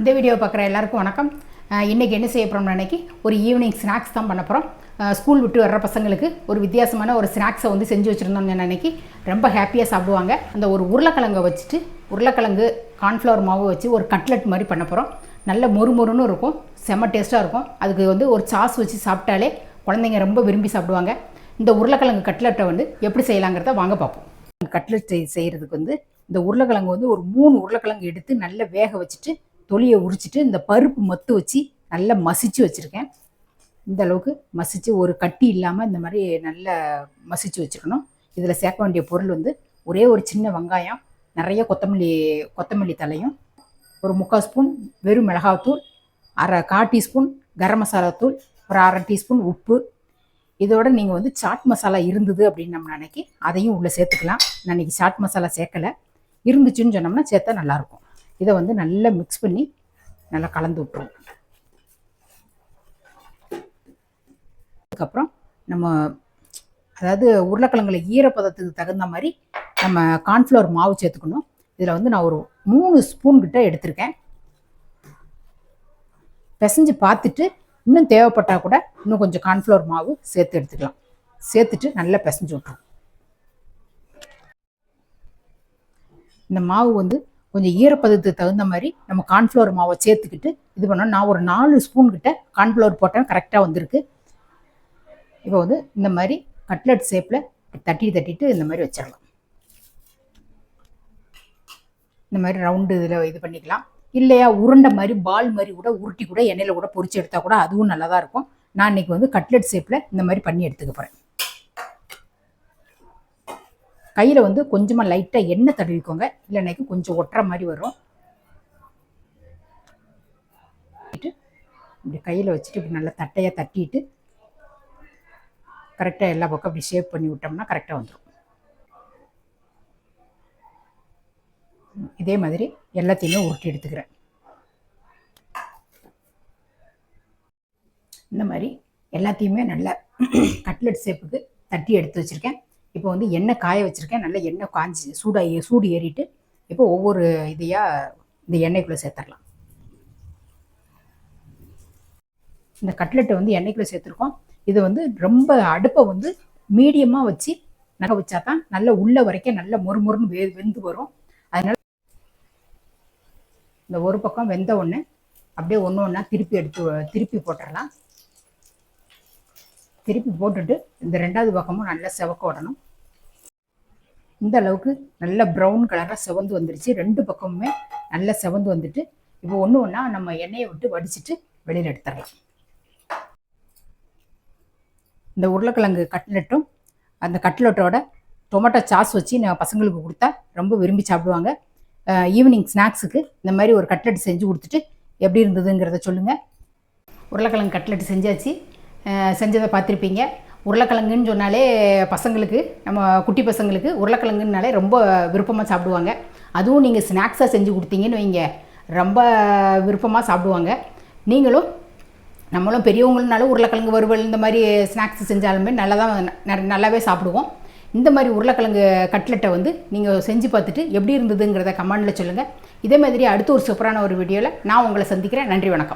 இந்த வீடியோ பார்க்குற எல்லாருக்கும் வணக்கம். இன்றைக்கி என்ன செய்ய போகிறோம்னு அன்னைக்கு ஒரு ஈவினிங் ஸ்நாக்ஸ் தான் பண்ண போகிறோம் ஸ்கூல் விட்டு வர்ற பசங்களுக்கு ஒரு வித்தியாசமான ஒரு ஸ்நாக்ஸை வந்து செஞ்சு வச்சுருந்தோம் அன்னைக்கு ரொம்ப ஹாப்பியாக சாப்பிடுவாங்க. அந்த ஒரு உருளைக்கிழங்கை வச்சுட்டு உருளைக்கிழங்கு கார்ன்ஃப்ளவர் மாவு வச்சு ஒரு கட்லெட் மாதிரி பண்ண போகிறோம் நல்ல மொறுமொறுன்னு இருக்கும் செம்ம டேஸ்ட்டாக இருக்கும். அதுக்கு வந்து ஒரு சாஸ் வச்சு சாப்பிட்டாலே குழந்தைங்க ரொம்ப விரும்பி சாப்பிடுவாங்க. இந்த உருளைக்கிழங்கு கட்லெட்டை வந்து எப்படி செய்யலாங்கிறத வாங்க பார்ப்போம். கட்லெட் செய் செய்கிறதுக்கு வந்து இந்த உருளைக்கிழங்கு வந்து ஒரு மூணு உருளைக்கிழங்கு எடுத்து நல்லா வேக வச்சுட்டு தொலியை உரிச்சிட்டு இந்த பருப்பு மத்து வச்சு நல்லா மசிச்சு வச்சுருக்கேன். இந்த அளவுக்கு மசிச்சு ஒரு கட்டி இல்லாமல் இந்த மாதிரி நல்லா மசிச்சு வச்சுக்கணும் இதில் சேர்க்க வேண்டிய பொருள் வந்து ஒரே ஒரு சின்ன வெங்காயம் நிறைய கொத்தமல்லி கொத்தமல்லி தலையும் ஒரு முக்கால் ஸ்பூன் வெறும் மிளகாத்தூள் அரை கால் டீஸ்பூன் கரம் மசாலா தூள் ஒரு அரை டீஸ்பூன் உப்பு. இதோட நீங்கள் வந்து சாட் மசாலா இருந்தது அப்படின்னு நம்ம நினைக்கி அதையும் உள்ளே சேர்த்துக்கலாம். நான் இன்றைக்கி சாட் மசாலா சேர்க்கலை. இருந்துச்சுன்னு சொன்னோம்னா சேர்த்தா நல்லாயிருக்கும் இதை வந்து நல்லா மிக்ஸ் பண்ணி நல்லா கலந்து விட்ருவோம் அதுக்கப்புறம் நம்ம அதாவது உருளைக்கிழங்குல ஈரப்பதத்துக்கு தகுந்த மாதிரி நம்ம கார்ன்ஃப்ளவர் மாவு சேர்த்துக்கணும். இதில் வந்து நான் ஒரு மூணு ஸ்பூன் கிட்ட எடுத்திருக்கேன். பிசைஞ்சு பார்த்துட்டு இன்னும் தேவைப்பட்டால் கூட இன்னும் கொஞ்சம் கார்ன்ஃப்ளவர் மாவு சேர்த்து எடுத்துக்கலாம். சேர்த்துட்டு நல்லா பிசைஞ்சு விட்ருவோம் இந்த மாவு வந்து கொஞ்சம் ஈரப்பதத்துக்கு தகுந்த மாதிரி நம்ம கார்ன்ஃப்ளவர் மாவை சேர்த்துக்கிட்டு இது பண்ணோம். நான் ஒரு நாலு ஸ்பூன் கிட்ட கார்ன்ஃப்ளவர் போட்டேன். கரெக்டாக வந்திருக்கு. இப்போ வந்து இந்த மாதிரி கட்லெட் ஷேப்பில் தட்டி தட்டிட்டு இந்த மாதிரி வச்சிடலாம். இந்த மாதிரி ரவுண்டு இதில் இது பண்ணிக்கலாம். இல்லையா உருண்டை மாதிரி பால் மாதிரி கூட உருட்டி கூட எண்ணெயில் கூட பொறிச்சு எடுத்தால் கூட அதுவும் நல்லா தான் இருக்கும். நான் இன்னைக்கு வந்து கட்லெட் ஷேப்பில் இந்த மாதிரி பண்ணி எடுத்துக்க போகிறேன் கையில் வந்து கொஞ்சமாக லைட்டாக எண்ணெய் தடவிக்கோங்க. இல்லைனாக்கி கொஞ்சம் ஒட்டுற மாதிரி வரும். இப்படி கையில் வச்சுட்டு இப்படி நல்லா தட்டையாக தட்டிட்டு கரெக்டாக எல்லா பக்கம் அப்படி ஷேப் பண்ணி விட்டோம்னா கரெக்டாக வந்துடும் இதே மாதிரி எல்லாத்தையுமே உருட்டி எடுத்துக்கிறேன். இந்த மாதிரி எல்லாத்தையுமே நல்லா கட்லெட் ஷேப்புக்கு தட்டி எடுத்து வச்சுருக்கேன். இப்போ வந்து எண்ணெய் காய வச்சுருக்கேன். நல்லா எண்ணெய் காஞ்சி சூடாக சூடு ஏறிட்டு இப்போ ஒவ்வொரு இதையாக இந்த எண்ணெய்க்குள்ளே சேர்த்துடலாம். இந்த கட்லெட்டை வந்து எண்ணெய்க்குள்ளே சேர்த்துருக்கோம். இது வந்து ரொம்ப அடுப்பை வந்து மீடியமாக வச்சு நகை வச்சா தான் நல்லா உள்ள வரைக்கும் நல்ல மொறுமொறுன்னு வெ வெந்து வரும். அதனால இந்த ஒரு பக்கம் வெந்த ஒன்று அப்படியே ஒன்று ஒன்றா திருப்பி எடுத்து திருப்பி போட்டுடலாம். திருப்பி போட்டுட்டு இந்த ரெண்டாவது பக்கமும் நல்லா செவக்க விடணும். இந்த அளவுக்கு நல்ல ப்ரௌன் கலராக செவந்து வந்துருச்சு. ரெண்டு பக்கமுமே நல்லா செவந்து வந்துட்டு இப்போ ஒன்று ஒன்றா நம்ம எண்ணெயை விட்டு வடிச்சிட்டு வெளியில் எடுத்துடலாம். இந்த உருளைக்கிழங்கு கட்லெட்டும் அந்த கட்லெட்டோட டொமேட்டோ சாஸ் வச்சு நான் பசங்களுக்கு கொடுத்தா ரொம்ப விரும்பி சாப்பிடுவாங்க. ஈவினிங் ஸ்நாக்ஸுக்கு இந்த மாதிரி ஒரு கட்லெட் செஞ்சு கொடுத்துட்டு எப்படி இருந்ததுங்கிறத சொல்லுங்கள் உருளைக்கிழங்கு கட்லெட் செஞ்சாச்சு. செஞ்சதை பார்த்துருப்பீங்க. உருளைக்கிழங்குன்னு சொன்னாலே பசங்களுக்கு நம்ம குட்டி பசங்களுக்கு உருளைக்கிழங்குனாலே ரொம்ப விருப்பமாக சாப்பிடுவாங்க. அதுவும் நீங்கள் ஸ்நாக்ஸாக செஞ்சு கொடுத்தீங்கன்னு வைங்க. ரொம்ப விருப்பமாக சாப்பிடுவாங்க. நீங்களும் நம்மளும் பெரியவங்களுனாலும் உருளைக்கிழங்கு வறுவல் இந்த மாதிரி ஸ்நாக்ஸ் செஞ்சாலுமே நல்லா தான் நல்லாவே சாப்பிடுவோம். இந்த மாதிரி உருளைக்கிழங்கு கட்லெட்டை வந்து நீங்கள் செஞ்சு பார்த்துட்டு எப்படி இருந்ததுங்கிறத கமெண்டில் சொல்லுங்கள் இதே மாதிரி அடுத்த ஒரு சூப்பரான ஒரு வீடியோவில் நான் உங்களை சந்திக்கிறேன். நன்றி வணக்கம்.